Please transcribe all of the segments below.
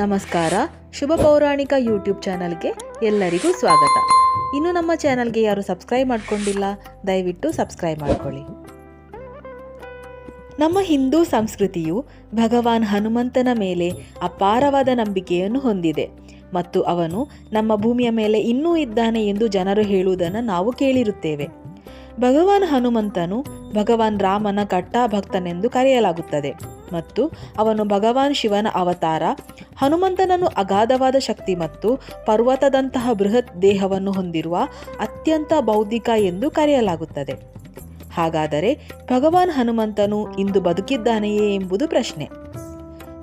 ನಮಸ್ಕಾರ. ಶುಭ ಪೌರಾಣಿಕ ಯೂಟ್ಯೂಬ್ ಚಾನಲ್ಗೆ ಎಲ್ಲರಿಗೂ ಸ್ವಾಗತ. ಇನ್ನು ನಮ್ಮ ಚಾನಲ್ಗೆ ಯಾರು ಸಬ್ಸ್ಕ್ರೈಬ್ ಮಾಡ್ಕೊಂಡಿಲ್ಲ, ದಯವಿಟ್ಟು ಸಬ್ಸ್ಕ್ರೈಬ್ ಮಾಡ್ಕೊಳ್ಳಿ. ನಮ್ಮ ಹಿಂದೂ ಸಂಸ್ಕೃತಿಯು ಭಗವಾನ್ ಹನುಮಂತನ ಮೇಲೆ ಅಪಾರವಾದ ನಂಬಿಕೆಯನ್ನು ಹೊಂದಿದೆ ಮತ್ತು ಅವನು ನಮ್ಮ ಭೂಮಿಯ ಮೇಲೆ ಇನ್ನೂ ಇದ್ದಾನೆ ಎಂದು ಜನರು ಹೇಳುವುದನ್ನು ನಾವು ಕೇಳಿರುತ್ತೇವೆ. ಭಗವಾನ್ ಹನುಮಂತನು ಭಗವಾನ್ ರಾಮನ ಕಟ್ಟಾ ಭಕ್ತನೆಂದು ಕರೆಯಲಾಗುತ್ತದೆ. ಮತ್ತು ಅವನು ಭಗವಾನ್ ಶಿವನ ಅವತಾರ, ಹನುಮಂತನನ್ನು ಅಗಾಧವಾದ ಶಕ್ತಿ ಮತ್ತು ಪರ್ವತದಂತಹ ಬೃಹತ್ ದೇಹವನ್ನು ಹೊಂದಿರುವ ಅತ್ಯಂತ ಬೌದ್ಧಿಕ ಎಂದು ಕರೆಯಲಾಗುತ್ತದೆ. ಹಾಗಾದರೆ ಭಗವಾನ್ ಹನುಮಂತನು ಇಂದು ಬದುಕಿದ್ದಾನೆಯೇ ಎಂಬುದು ಪ್ರಶ್ನೆ.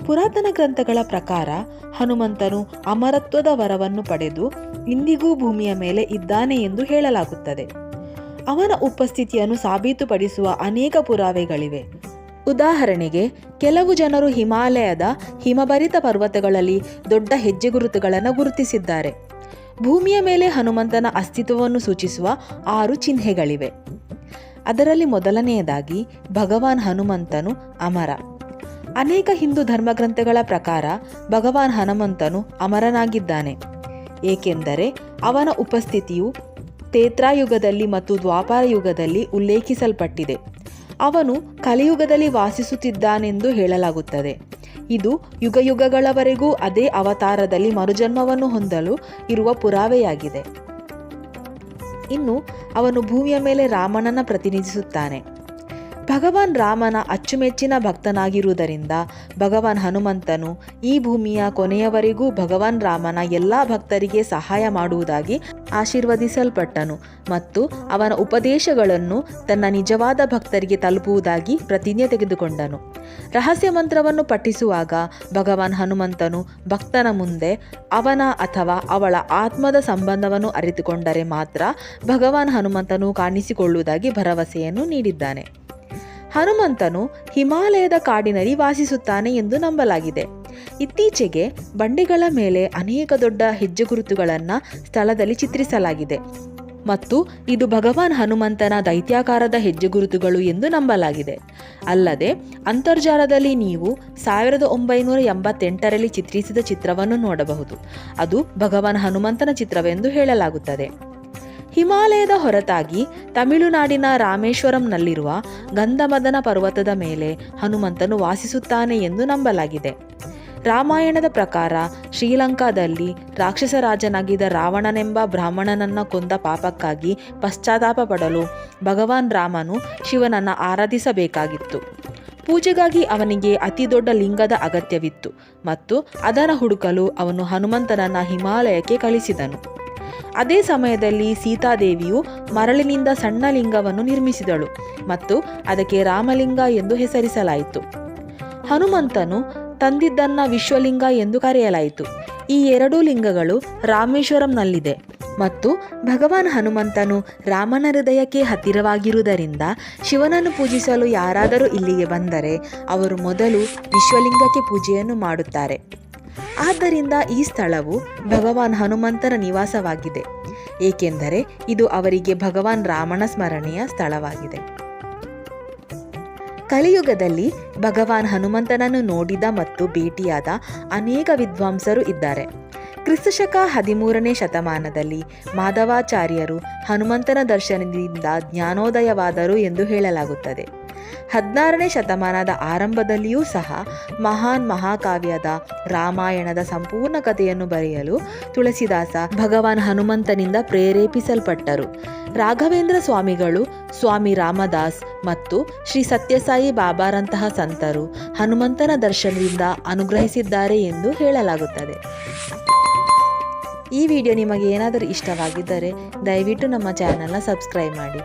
ಪುರಾತನ ಗ್ರಂಥಗಳ ಪ್ರಕಾರ ಹನುಮಂತನು ಅಮರತ್ವದ ವರವನ್ನು ಪಡೆದು ಇಂದಿಗೂ ಭೂಮಿಯ ಮೇಲೆ ಇದ್ದಾನೆ ಎಂದು ಹೇಳಲಾಗುತ್ತದೆ. ಅವನ ಉಪಸ್ಥಿತಿಯನ್ನು ಸಾಬೀತುಪಡಿಸುವ ಅನೇಕ ಪುರಾವೆಗಳಿವೆ. ಉದಾಹರಣೆಗೆ, ಕೆಲವು ಜನರು ಹಿಮಾಲಯದ ಹಿಮಭರಿತ ಪರ್ವತಗಳಲ್ಲಿ ದೊಡ್ಡ ಹೆಜ್ಜೆಗುರುತುಗಳನ್ನು ಗುರುತಿಸಿದ್ದಾರೆ. ಭೂಮಿಯ ಮೇಲೆ ಹನುಮಂತನ ಅಸ್ತಿತ್ವವನ್ನು ಸೂಚಿಸುವ ಆರು ಚಿಹ್ನೆಗಳಿವೆ. ಅದರಲ್ಲಿ ಮೊದಲನೆಯದಾಗಿ ಭಗವಾನ್ ಹನುಮಂತನು ಅಮರ. ಅನೇಕ ಹಿಂದೂ ಧರ್ಮಗ್ರಂಥಗಳ ಪ್ರಕಾರ ಭಗವಾನ್ ಹನುಮಂತನು ಅಮರನಾಗಿದ್ದಾನೆ. ಏಕೆಂದರೆ ಅವನ ಉಪಸ್ಥಿತಿಯು ತೇತ್ರಾಯುಗದಲ್ಲಿ ಮತ್ತು ದ್ವಾಪಾರ ಯುಗದಲ್ಲಿ ಉಲ್ಲೇಖಿಸಲ್ಪಟ್ಟಿದೆ. ಅವನು ಕಲಿಯುಗದಲ್ಲಿ ವಾಸಿಸುತ್ತಿದ್ದಾನೆಂದು ಹೇಳಲಾಗುತ್ತದೆ. ಇದು ಯುಗಯುಗಗಳವರೆಗೂ ಅದೇ ಅವತಾರದಲ್ಲಿ ಮರುಜನ್ಮವನ್ನು ಹೊಂದಲು ಇರುವ ಪುರಾವೆಯಾಗಿದೆ. ಇನ್ನು ಅವನು ಭೂಮಿಯ ಮೇಲೆ ರಾಮನನ್ನ ಪ್ರತಿನಿಧಿಸುತ್ತಾನೆ. ಭಗವಾನ್ ರಾಮನ ಅಚ್ಚುಮೆಚ್ಚಿನ ಭಕ್ತನಾಗಿರುವುದರಿಂದ ಭಗವಾನ್ ಹನುಮಂತನು ಈ ಭೂಮಿಯ ಕೊನೆಯವರೆಗೂ ಭಗವಾನ್ ರಾಮನ ಎಲ್ಲ ಭಕ್ತರಿಗೆ ಸಹಾಯ ಮಾಡುವುದಾಗಿ ಆಶೀರ್ವದಿಸಲ್ಪಟ್ಟನು ಮತ್ತು ಅವನ ಉಪದೇಶಗಳನ್ನು ತನ್ನ ನಿಜವಾದ ಭಕ್ತರಿಗೆ ತಲುಪುವುದಾಗಿ ಪ್ರತಿಜ್ಞೆ ತೆಗೆದುಕೊಂಡನು. ರಹಸ್ಯ ಮಂತ್ರವನ್ನು ಪಠಿಸುವಾಗ ಭಗವಾನ್ ಹನುಮಂತನು ಭಕ್ತನ ಮುಂದೆ ಅವನ ಅಥವಾ ಅವಳ ಆತ್ಮದ ಸಂಬಂಧವನ್ನು ಅರಿತುಕೊಂಡರೆ ಮಾತ್ರ ಭಗವಾನ್ ಹನುಮಂತನು ಕಾಣಿಸಿಕೊಳ್ಳುವುದಾಗಿ ಭರವಸೆಯನ್ನು ನೀಡಿದ್ದಾನೆ. ಹನುಮಂತನು ಹಿಮಾಲಯದ ಕಾಡಿನಲ್ಲಿ ವಾಸಿಸುತ್ತಾನೆ ಎಂದು ನಂಬಲಾಗಿದೆ. ಇತ್ತೀಚೆಗೆ ಬಂಡೆಗಳ ಮೇಲೆ ಅನೇಕ ದೊಡ್ಡ ಹೆಜ್ಜೆಗುರುತುಗಳನ್ನು ಸ್ಥಳದಲ್ಲಿ ಚಿತ್ರಿಸಲಾಗಿದೆ. ಮತ್ತು ಇದು ಭಗವಾನ್ ಹನುಮಂತನ ದೈತ್ಯಾಕಾರದ ಹೆಜ್ಜೆಗುರುತುಗಳು ಎಂದು ನಂಬಲಾಗಿದೆ. ಅಲ್ಲದೆ, ಅಂತರ್ಜಾಲದಲ್ಲಿ ನೀವು ಸಾವಿರದ ಒಂಬೈನೂರ ಎಂಬತ್ತೆಂಟರಲ್ಲಿ ಚಿತ್ರಿಸಿದ ಚಿತ್ರವನ್ನು ನೋಡಬಹುದು. ಅದು ಭಗವಾನ್ ಹನುಮಂತನ ಚಿತ್ರವೆಂದು ಹೇಳಲಾಗುತ್ತದೆ. ಹಿಮಾಲಯದ ಹೊರತಾಗಿ ತಮಿಳುನಾಡಿನ ರಾಮೇಶ್ವರಂನಲ್ಲಿರುವ ಗಂಧಮದನ ಪರ್ವತದ ಮೇಲೆ ಹನುಮಂತನು ವಾಸಿಸುತ್ತಾನೆ ಎಂದು ನಂಬಲಾಗಿದೆ. ರಾಮಾಯಣದ ಪ್ರಕಾರ ಶ್ರೀಲಂಕಾದಲ್ಲಿ ರಾಕ್ಷಸ ರಾಜನಾಗಿದ್ದ ರಾವಣನೆಂಬ ಬ್ರಾಹ್ಮಣನನ್ನ ಕೊಂದ ಪಾಪಕ್ಕಾಗಿ ಪಶ್ಚಾತ್ತಾಪ ಪಡಲು ಭಗವಾನ್ ರಾಮನು ಶಿವನನ್ನು ಆರಾಧಿಸಬೇಕಾಗಿತ್ತು. ಪೂಜೆಗಾಗಿ ಅವನಿಗೆ ಅತಿ ದೊಡ್ಡ ಲಿಂಗದ ಅಗತ್ಯವಿತ್ತು ಮತ್ತು ಅದರ ಹುಡುಕಲು ಅವನು ಹನುಮಂತನನ್ನು ಹಿಮಾಲಯಕ್ಕೆ ಕಳಿಸಿದನು. ಅದೇ ಸಮಯದಲ್ಲಿ ಸೀತಾದೇವಿಯು ಮರಳಿನಿಂದ ಸಣ್ಣ ಲಿಂಗವನ್ನು ನಿರ್ಮಿಸಿದಳು ಮತ್ತು ಅದಕ್ಕೆ ರಾಮಲಿಂಗ ಎಂದು ಹೆಸರಿಸಲಾಯಿತು. ಹನುಮಂತನು ತಂದಿದ್ದನ್ನ ವಿಶ್ವಲಿಂಗ ಎಂದು ಕರೆಯಲಾಯಿತು. ಈ ಎರಡೂ ಲಿಂಗಗಳು ರಾಮೇಶ್ವರಂನಲ್ಲಿದೆ ಮತ್ತು ಭಗವಾನ್ ಹನುಮಂತನು ರಾಮನ ಹೃದಯಕ್ಕೆ ಹತ್ತಿರವಾಗಿರುವುದರಿಂದ ಶಿವನನ್ನು ಪೂಜಿಸಲು ಯಾರಾದರೂ ಇಲ್ಲಿಗೆ ಬಂದರೆ ಅವರು ಮೊದಲು ವಿಶ್ವಲಿಂಗಕ್ಕೆ ಪೂಜೆಯನ್ನು ಮಾಡುತ್ತಾರೆ. ಆದ್ದರಿಂದ ಈ ಸ್ಥಳವು ಭಗವಾನ್ ಹನುಮಂತನ ನಿವಾಸವಾಗಿದೆ, ಏಕೆಂದರೆ ಇದು ಅವರಿಗೆ ಭಗವಾನ್ ರಾಮನ ಸ್ಮರಣೆಯ ಸ್ಥಳವಾಗಿದೆ. ಕಲಿಯುಗದಲ್ಲಿ ಭಗವಾನ್ ಹನುಮಂತನನ್ನು ನೋಡಿದ ಮತ್ತು ಭೇಟಿಯಾದ ಅನೇಕ ವಿದ್ವಾಂಸರು ಇದ್ದಾರೆ. ಕ್ರಿಸ್ತಶಕ ಹದಿಮೂರನೇ ಶತಮಾನದಲ್ಲಿ ಮಾಧವಾಚಾರ್ಯರು ಹನುಮಂತನ ದರ್ಶನದಿಂದ ಜ್ಞಾನೋದಯವಾದರು ಎಂದು ಹೇಳಲಾಗುತ್ತದೆ. ಹದಿನಾರನೇ ಶತಮಾನದ ಆರಂಭದಲ್ಲಿಯೂ ಸಹ ಮಹಾನ್ ಮಹಾಕಾವ್ಯದ ರಾಮಾಯಣದ ಸಂಪೂರ್ಣ ಕಥೆಯನ್ನು ಬರೆಯಲು ತುಳಸಿದಾಸ ಭಗವಾನ್ ಹನುಮಂತನಿಂದ ಪ್ರೇರೇಪಿಸಲ್ಪಟ್ಟರು. ರಾಘವೇಂದ್ರ ಸ್ವಾಮಿಗಳು ಸ್ವಾಮಿ ರಾಮದಾಸ್ ಮತ್ತು ಶ್ರೀ ಸತ್ಯಸಾಯಿ ಬಾಬಾರಂತಹ ಸಂತರು ಹನುಮಂತನ ದರ್ಶನದಿಂದ ಅನುಗ್ರಹಿಸಿದ್ದಾರೆ ಎಂದು ಹೇಳಲಾಗುತ್ತದೆ. ಈ ವಿಡಿಯೋ ನಿಮಗೆ ಏನಾದರೂ ಇಷ್ಟವಾಗಿದ್ದರೆ ದಯವಿಟ್ಟು ನಮ್ಮ ಚಾನಲ್ನ ಸಬ್ಸ್ಕ್ರೈಬ್ ಮಾಡಿ.